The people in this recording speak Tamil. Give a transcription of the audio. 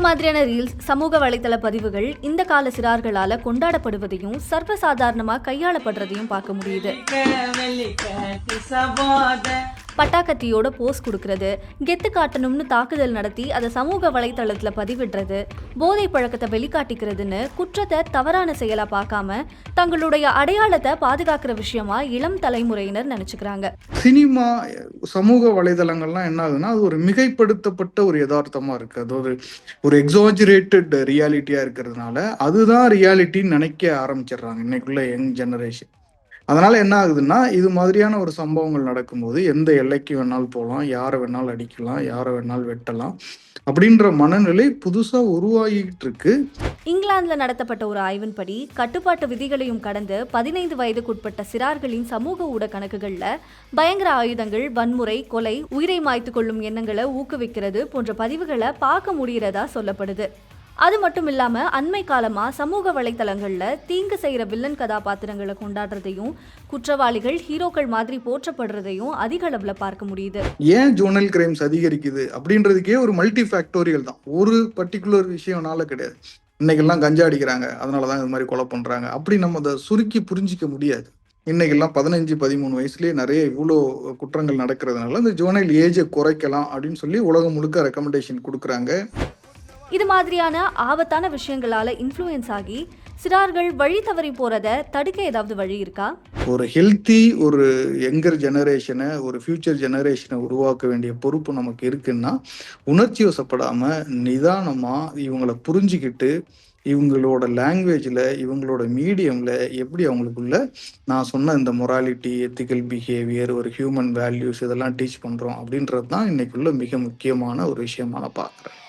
மாதிரியான ரீல்ஸ் சமூக வலைதள பதிவுகள் இந்த கால சிறார்களால கொண்டாடப்படுவதையும் சர்வசாதாரணமா கையாளப்படுறதையும் பார்க்க முடியுது. பட்டாக்கத்தியோட போஸ் கொடுக்கறது. கெத்து காட்டணும்னு தாக்குதல் நடத்தி அதை சமூக வலைத்தளத்தில் பதிவிடுறது. போதை பழக்கத்தை வெளிக்காட்டிக்கிறதுன்னு குற்றத்தை தவறான செயலா பார்க்காம தங்களுடைய அடையாளத்தை பாதுகாக்கிற விஷயமா இளம் தலைமுறையினர் நினைச்சுக்கிறாங்க. சினிமா சமூக வலைதளங்கள்லாம் என்ன ஆகுதுன்னா அது ஒரு மிகைப்படுத்தப்பட்ட ஒரு யதார்த்தமா இருக்கு. அது ஒரு ஒரு எக்ஸாஜுரேட்டட் ரியாலிட்டியா இருக்கிறதுனால அதுதான் ரியாலிட்டின்னு நினைக்க ஆரம்பிச்சிடுறாங்க. இன்னைக்குள்ள யங் ஜெனரேஷன் அதனால என்ன ஆகுதுன்னா இது மாதிரியான ஒரு சம்பவங்கள் நடக்கும்போது எந்த எல்லைக்கு வேணாலும் போகலாம் யாரை வேணாலும் அடிக்கலாம் யாரை வேணாலும் வெட்டலாம் அப்படின்ற மனநிலை புதுசா உருவாகிட்டு இருக்கு இங்கிலாந்துல நடத்தப்பட்ட ஒரு ஆய்வின்படி கட்டுப்பாட்டு விதிகளையும் கடந்து பதினைந்து வயதுக்குட்பட்ட சிறார்களின் சமூக ஊட கணக்குகள்ல பயங்கர ஆயுதங்கள் வன்முறை கொலை உயிரை மாய்த்து கொள்ளும் எண்ணங்களை ஊக்குவிக்கிறது போன்ற பதிவுகளை பார்க்க முடிகிறதா சொல்லப்படுது. அது மட்டும் இல்லாமல் அண்மை காலமாக சமூக வலைத்தளங்களில் தீங்கு செய்கிற வில்லன் கதாபாத்திரங்களை கொண்டாடுறதையும் குற்றவாளிகள் ஹீரோக்கள் மாதிரி போற்றப்படுறதையும் அதிக அளவில் பார்க்க முடியுது. ஏன் ஜோனல் கிரைம்ஸ் அதிகரிக்குது அப்படின்றதுக்கே ஒரு மல்டி ஃபேக்டோரியல் தான். ஒரு பர்டிகுலர் விஷயம்னால கிடையாது. இன்னைக்கெல்லாம் கஞ்சா அடிக்கிறாங்க அதனால தான் இது மாதிரி கொலை பண்ணுறாங்க அப்படி நம்ம அதை சுருக்கி புரிஞ்சிக்க முடியாது. இன்னைக்கெல்லாம் பதினஞ்சு பதிமூணு வயசுலேயே நிறைய இவ்வளோ குற்றங்கள் நடக்கிறதுனால இந்த ஜோனல் ஏஜை குறைக்கலாம் அப்படின்னு சொல்லி உலகம் முழுக்க ரெக்கமெண்டேஷன் கொடுக்குறாங்க. இது மாதிரியான ஆபத்தான விஷயங்களால இன்ஃப்ளூயன்ஸ் ஆகி சிறார்கள் வழி தவறி போறத தடுக்க ஏதாவது வழி இருக்கா? ஒரு ஹெல்த்தி ஒரு யங்கர் ஜெனரேஷனை ஒரு ஃபியூச்சர் ஜெனரேஷனை உருவாக்க வேண்டிய பொறுப்பு நமக்கு இருக்குன்னா உணர்ச்சி வசப்படாம நிதானமா இவங்களை புரிஞ்சுக்கிட்டு இவங்களோட லாங்குவேஜில் இவங்களோட மீடியமில் எப்படி அவங்களுக்குள்ள நான் சொன்ன இந்த மொராலிட்டி எத்திக்கல் பிஹேவியர் ஒரு ஹியூமன் வேல்யூஸ் இதெல்லாம் டீச் பண்ணுறோம் அப்படின்றது தான் இன்னைக்குள்ள மிக முக்கியமான ஒரு விஷயமா நான் பார்க்குறேன்.